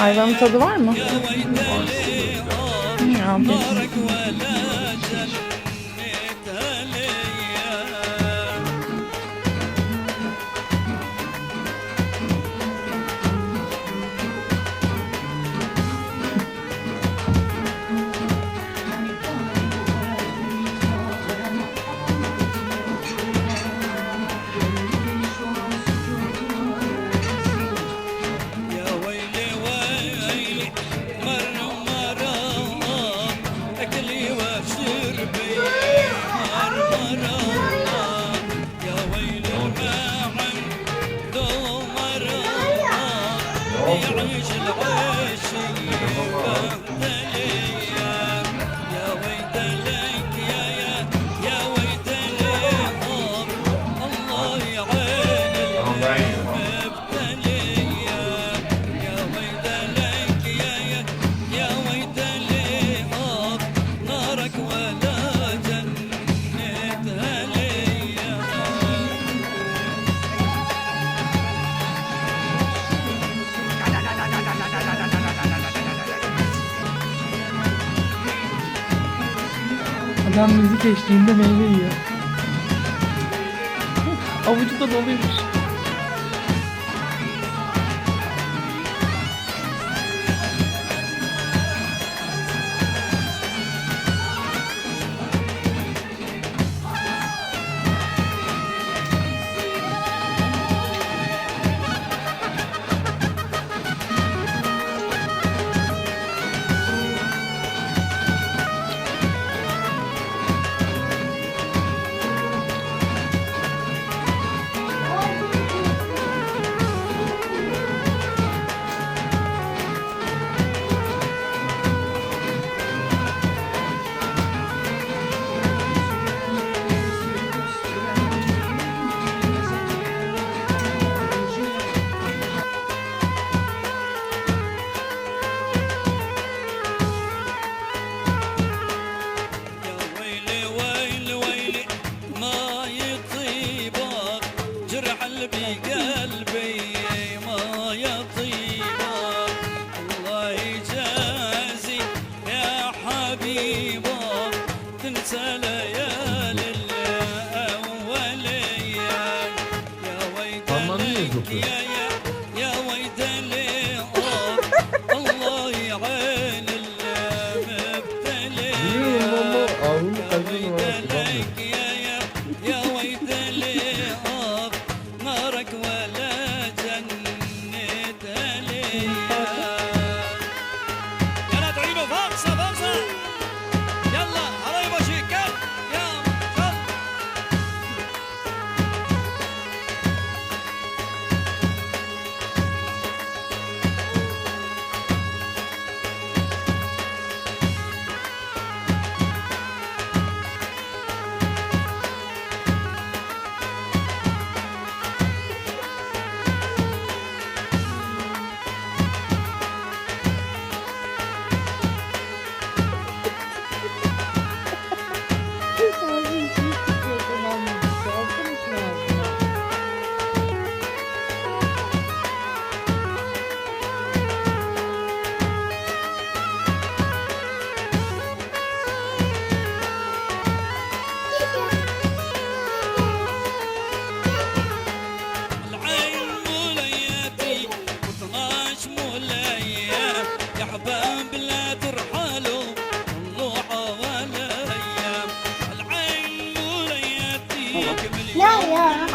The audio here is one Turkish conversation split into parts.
Ayvanın tadı var mı? İyi, afiyet olsun. Eşliğinde meyve yiyor. Avucu da doluymuş.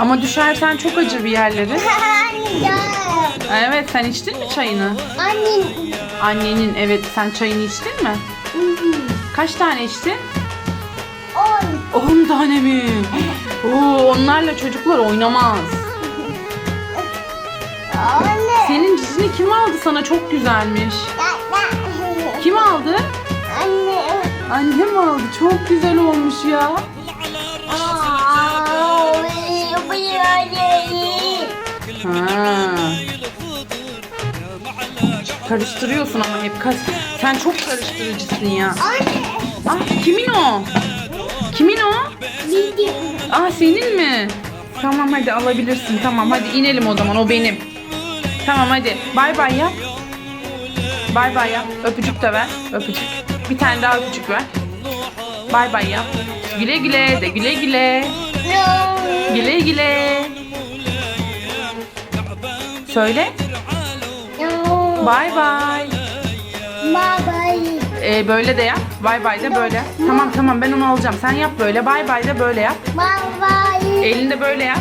Ama düşersen çok acır bir yerleri. Evet sen içtin mi çayını? Annem. Annenin evet sen çayını içtin mi? Kaç tane içtin? On. 10 tane mi? Oo, onlarla çocuklar oynamaz. Anne. Senin cicini kim aldı sana çok güzelmiş. Kim aldı? Anne. Annem aldı çok güzel olmuş ya. Karıştırıyorsun ama hep kaç. Sen çok karıştırıcısın ya. Anne. Ah kimin o? Kimin o? Bildiğim. Ah senin mi? Tamam hadi alabilirsin. Tamam hadi inelim o zaman o benim. Tamam hadi bay bay yap. Bay bay yap. Öpücük de ver. Öpücük. Bir tane daha öpücük ver. Bay bay yap. Güle güle de güle güle. Güle güle. Söyle. No. Bay bay. Bye Ee, böyle de yap. Bay bay de böyle. Tamam tamam ben onu alacağım. Sen yap böyle. Bay bay de böyle yap. bye. Bye Elinde böyle yap.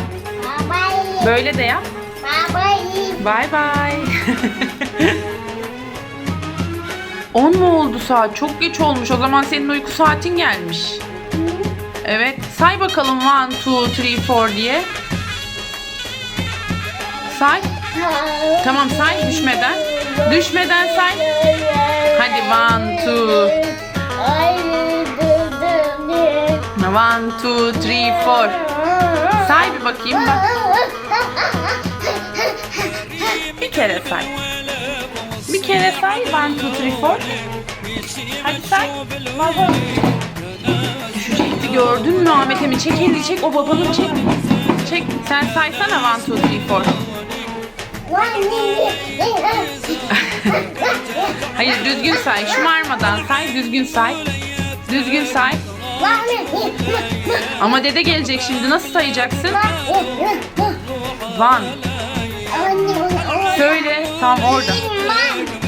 bye. Böyle de yap. Bye bye. Bay bay. 10 mu oldu saat? Çok geç olmuş. O zaman senin uyku saatin gelmiş. Evet. Say bakalım 1, 2, 3, 4 diye. Say. Tamam say düşmeden. Düşmeden say. Hadi 1, 2, 1, 2, 3, 4. Say bir bakayım bak. Bir kere say. Bir kere say. 1, 2, 3, 4. Hadi say. Düşecekti gördün mü Ahmet Emin? Çek elini çek. O babanın çek. Çek. Sen saysana 1, 2, 3, 4. Hayır düzgün say. Şımarmadan say. Düzgün say. Düzgün say. Ama dede gelecek şimdi. Nasıl sayacaksın? One. Söyle. Tam orada.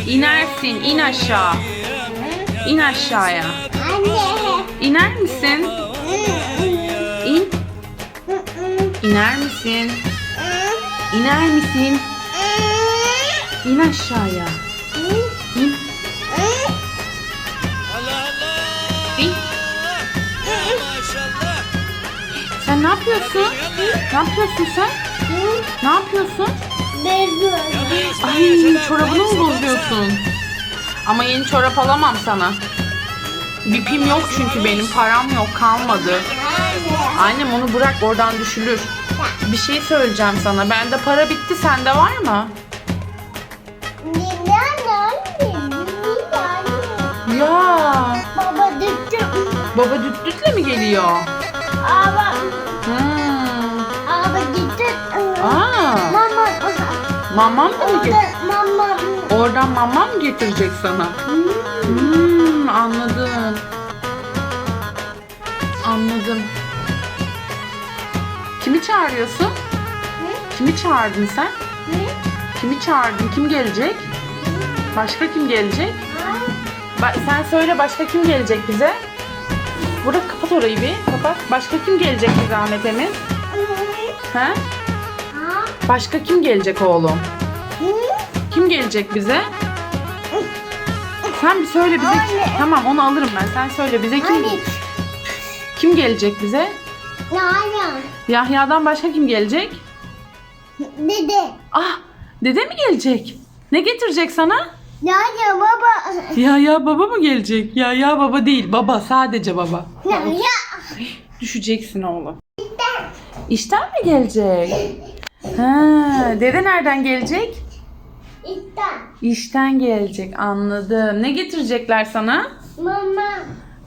İnersin. in aşağı. İn aşağıya. İner misin? İn. İner misin? İner misin? İn aşağıya. İn. Allah Allah. İn. Maşallah. Sen ne yapıyorsun? Ne yapıyorsun sen? Ne yapıyorsun? Ay çorabını mı bozuyorsun? Ama yeni çorap alamam sana. Bipim yok çünkü benim param yok kalmadı. Annem onu bırak oradan düşülür. Bir şey söyleyeceğim sana. Bende para bitti sende var mı? Ya Baba düştü. baba düt dütle mi geliyor? Ama Hmm. ama gitti. Aa, Mama. mamam mı Orada get- mama. Oradan mamam mı getirecek sana? Hmm, anladım. Anladım. Kimi çağırıyorsun? Kimi çağırdın sen? Kimi çağırdın? Kim gelecek? Başka kim gelecek? Ba- sen söyle başka kim gelecek bize? Burak kapat orayı bir. Kapat. Başka kim gelecek bize Ahmet Emin? He? Başka kim gelecek oğlum? Kim gelecek bize? Sen bir söyle bize. Anne. Tamam onu alırım ben. Sen söyle bize kim Anne. kim gelecek bize? Nana. Yahya'dan başka kim gelecek? Dede. Ah, dede mi gelecek? Ne getirecek sana? Nana baba. Yahya baba mı gelecek? Yahya baba değil, baba sadece baba. Nana. Düşeceksin oğlum. İşten mi gelecek? Ha, dede nereden gelecek? İşte. İşten gelecek anladım. Ne getirecekler sana? Mama.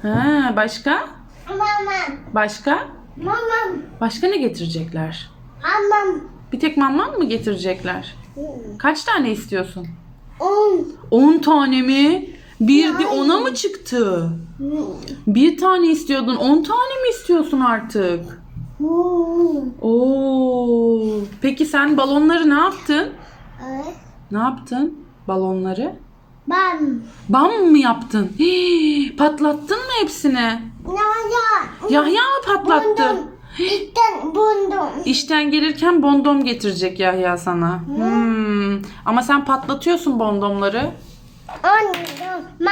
Ha, başka? Mama. Başka? Mama. Başka ne getirecekler? Amam. Bir tek mamam mı getirecekler? Kaç tane istiyorsun? Un. 10 tane mi? Bir de ona mı çıktı? Bir tane istiyordun 10 tane mi istiyorsun artık? Oo. Peki sen balonları ne yaptın? Ne yaptın? Balonları? Ben. Bam mı yaptın? Hii, patlattın mı hepsini? Yahya mı patlattı? İşten bundum. İşten gelirken bondom getirecek Yahya sana. Hmm. Ama sen patlatıyorsun bondomları. Ma.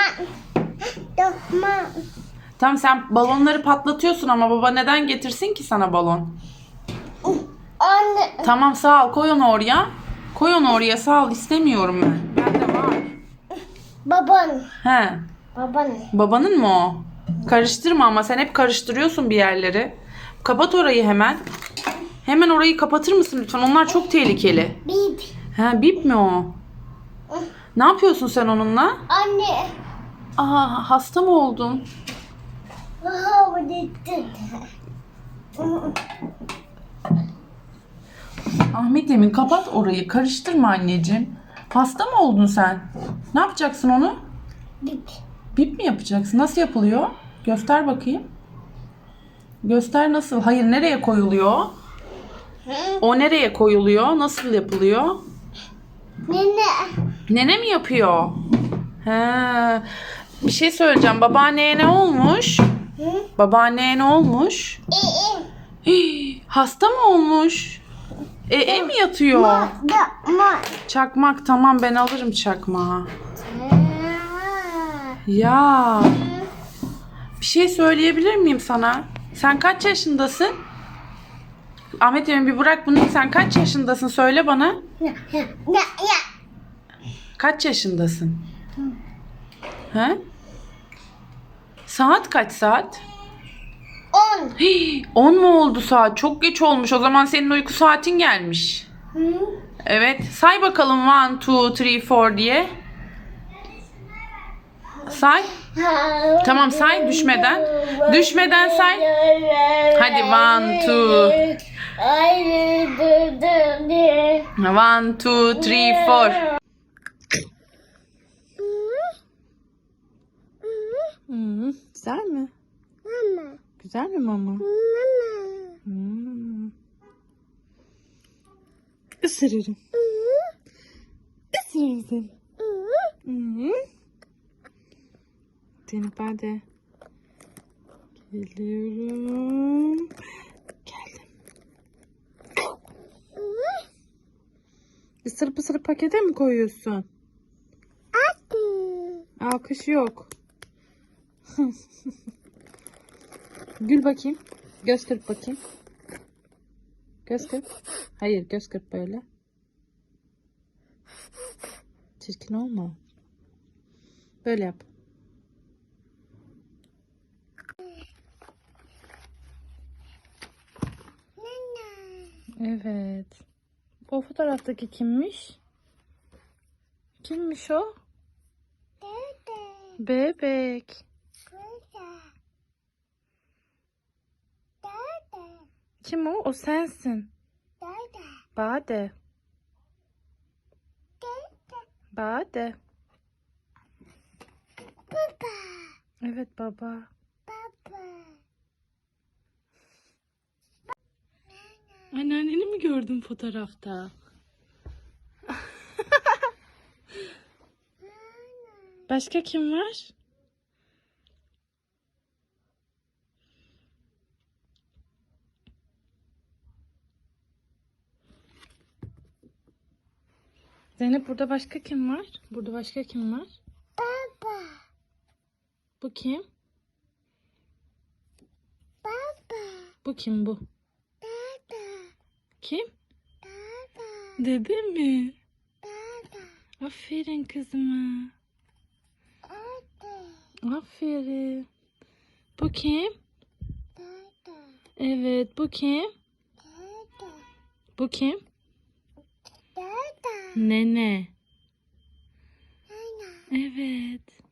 Tamam sen balonları patlatıyorsun ama baba neden getirsin ki sana balon? Anne. Tamam sağ ol koy onu oraya. Koy onu oraya sağ ol istemiyorum ben. Bende var. Baban. He. Baban. Babanın mı o? Karıştırma ama sen hep karıştırıyorsun bir yerleri. Kapat orayı hemen. Hemen orayı kapatır mısın lütfen? Onlar çok tehlikeli. Bip. He bip mi o? Ne yapıyorsun sen onunla? Anne. Aa hasta mı oldun? Ahmet Emin kapat orayı. Karıştırma anneciğim. Hasta mı oldun sen? Ne yapacaksın onu? Bip. Bip mi yapacaksın? Nasıl yapılıyor? Göster bakayım. Göster nasıl? Hayır nereye koyuluyor? O nereye koyuluyor? Nasıl yapılıyor? Nene. Nene mi yapıyor? He. Bir şey söyleyeceğim. Babaanneye ne olmuş? Hı? Babaanneye ne olmuş? İyi. Hii, hasta mı olmuş? E, e mi yatıyor? Da. Ma. Çakmak tamam ben alırım çakmağı. Ya bir şey söyleyebilir miyim sana? Sen kaç yaşındasın? Ahmet Emin bir bırak bunu. Sen kaç yaşındasın söyle bana. Kaç yaşındasın? He? Saat kaç saat? On. Hii, 10 mu oldu saat? Çok geç olmuş. O zaman senin uyku saatin gelmiş. Hı? Evet. Say bakalım 1, 2, 3, 4 diye. Say. Tamam, say düşmeden. Düşmeden say. Hadi, one, two. 1, 2, 3, 4. Hmm, güzel mi? Mama. Güzel mi mama? Mama. Hmm. Isırırım. Isırırım seni. Hmm. Hadi. Geliyorum. Geldim. Isırıp ısırıp pakete mi koyuyorsun? Alkış yok. Gül bakayım. Göz kırp bakayım. Göz kırp. Hayır göz kırp böyle. Çirkin olma. Böyle yap. Evet. O fotoğraftaki kimmiş? Kimmiş o? Bebek. Kim o? O sensin. Bade. Bade. Evet baba. Anneanneni mi gördün fotoğrafta? Başka kim var? Zeynep burada başka kim var? Burada başka kim var? Baba. Bu kim? Baba. Bu kim bu? Kim? Dada. Dede mi? Dada. Aferin kızıma. Dada. Aferin. Bu kim? Dada. Evet bu kim? Dada. Bu kim? Dada. Nene. Nana. Evet.